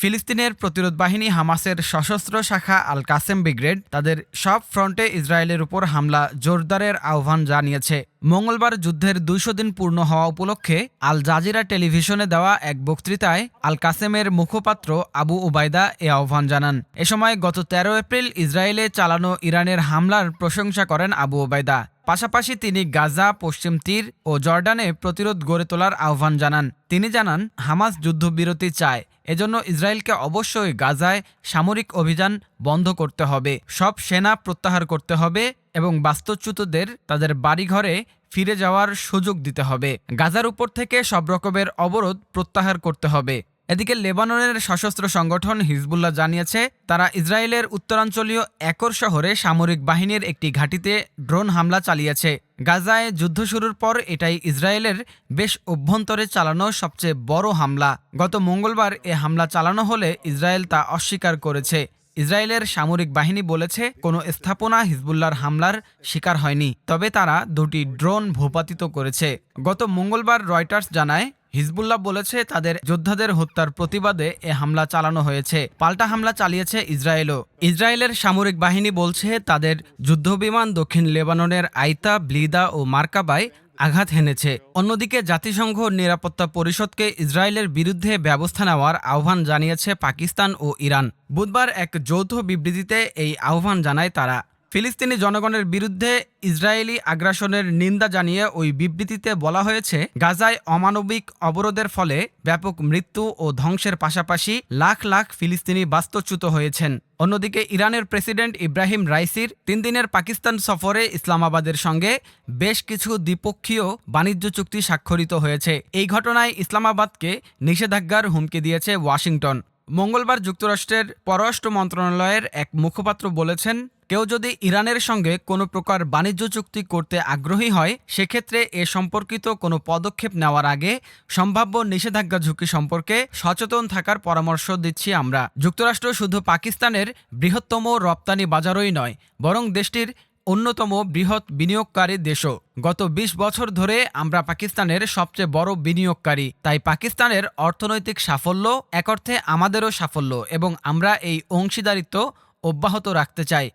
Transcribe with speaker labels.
Speaker 1: ফিলিস্তিনের প্রতিরোধ বাহিনী হামাসের সশস্ত্র শাখা আল কাসেম ব্রিগেড তাদের সব ফ্রন্টে ইসরায়েলের উপর হামলা জোরদারের আহ্বান জানিয়েছে। মঙ্গলবার যুদ্ধের দুইশো দিন পূর্ণ হওয়া উপলক্ষে আল জাজিরা টেলিভিশনে দেওয়া এক বক্তৃতায় আল কাসেমের মুখপাত্র আবু উবায়দা এ আহ্বান জানান। এ সময় গত তেরো এপ্রিল ইসরায়েলে চালানো ইরানের হামলার প্রশংসা করেন আবু ওবায়দা পাশাপাশি তিনি গাজা, পশ্চিম তীর ও জর্ডানে প্রতিরোধ গড়ে তোলার আহ্বান জানান। তিনি জানান, হামাস যুদ্ধবিরতি চায়। এজন্য ইসরায়েলকে অবশ্যই গাজায় সামরিক অভিযান বন্ধ করতে হবে। সব সেনা প্রত্যাহার করতে হবে এবং বাস্তুচ্যুতদের তাদের বাড়িঘরে ফিরে যাওয়ার সুযোগ দিতে হবে। গাজার উপর থেকে সব রকমের অবরোধ প্রত্যাহার করতে হবে। এদিকে লেবাননের সশস্ত্র সংগঠন হিজবুল্লাহ জানিয়েছে, তারা ইসরায়েলের উত্তরাঞ্চলীয় একর শহরে সামরিক বাহিনীর একটি ঘাঁটিতে ড্রোন হামলা চালিয়েছে। গাজায় যুদ্ধ শুরুর পর এটাই ইসরায়েলের বেশ অভ্যন্তরে চালানো সবচেয়ে বড় হামলা। গত মঙ্গলবার এ হামলা চালানো হলে ইসরায়েল তা অস্বীকার করেছে। ইসরায়েলের সামরিক বাহিনী বলেছে, কোনো স্থাপনা হিজবুল্লার হামলার শিকার হয়নি, তবে তারা দুটি ড্রোন ভূপাতিত করেছে। গত মঙ্গলবার রয়টার্স জানায় হিজবুল্লাহ বলেছে, তাদের যোদ্ধাদের হত্যার প্রতিবাদে এ হামলা চালানো হয়েছে। পাল্টা হামলা চালিয়েছে ইসরায়েলও। ইসরায়েলের সামরিক বাহিনী বলছে, তাদের যুদ্ধবিমান দক্ষিণ লেবাননের আইতা, ব্লিদা ও মার্কাবায় আঘাত হেনেছে। অন্যদিকে জাতিসংঘ নিরাপত্তা পরিষদকে ইসরায়েলের বিরুদ্ধে ব্যবস্থা নেওয়ার আহ্বান জানিয়েছে পাকিস্তান ও ইরান। বুধবার এক যৌথ বিবৃতিতে এই আহ্বান জানায় তারা। ফিলিস্তিনি জনগণের বিরুদ্ধে ইসরায়েলি আগ্রাসনের নিন্দা জানিয়ে ওই বিবৃতিতে বলা হয়েছে, গাজায় অমানবিক অবরোধের ফলে ব্যাপক মৃত্যু ও ধ্বংসের পাশাপাশি লাখ লাখ ফিলিস্তিনি বাস্তুচ্যুত হয়েছেন। অন্যদিকে ইরানের প্রেসিডেন্ট ইব্রাহিম রাইসির তিন দিনের পাকিস্তান সফরে ইসলামাবাদের সঙ্গে বেশ কিছু দ্বিপক্ষীয় বাণিজ্য চুক্তি স্বাক্ষরিত হয়েছে। এই ঘটনায় ইসলামাবাদকে নিষেধাজ্ঞার হুমকি দিয়েছে ওয়াশিংটন। মঙ্গলবার যুক্তরাষ্ট্রের পররাষ্ট্র মন্ত্রণালয়ের এক মুখপাত্র বলেছেন কেউ যদি ইরানের সঙ্গে কোনো প্রকার বাণিজ্য চুক্তি করতে আগ্রহী হয়, সেক্ষেত্রে এ সম্পর্কিত কোনো পদক্ষেপ নেওয়ার আগে সম্ভাব্য নিষেধাজ্ঞা ঝুঁকি সম্পর্কে সচেতন থাকার পরামর্শ দিচ্ছি আমরা। যুক্তরাষ্ট্র শুধু পাকিস্তানের বৃহত্তম রপ্তানি বাজারই নয়, বরং দেশটির অন্যতম বৃহৎ বিনিয়োগকারী দেশও। গত ২০ বছর ধরে আমরা পাকিস্তানের সবচেয়ে বড় বিনিয়োগকারী। তাই পাকিস্তানের অর্থনৈতিক সাফল্য এক অর্থে আমাদেরও সাফল্য এবং আমরা এই অংশীদারিত্ব অব্যাহত রাখতে চাই।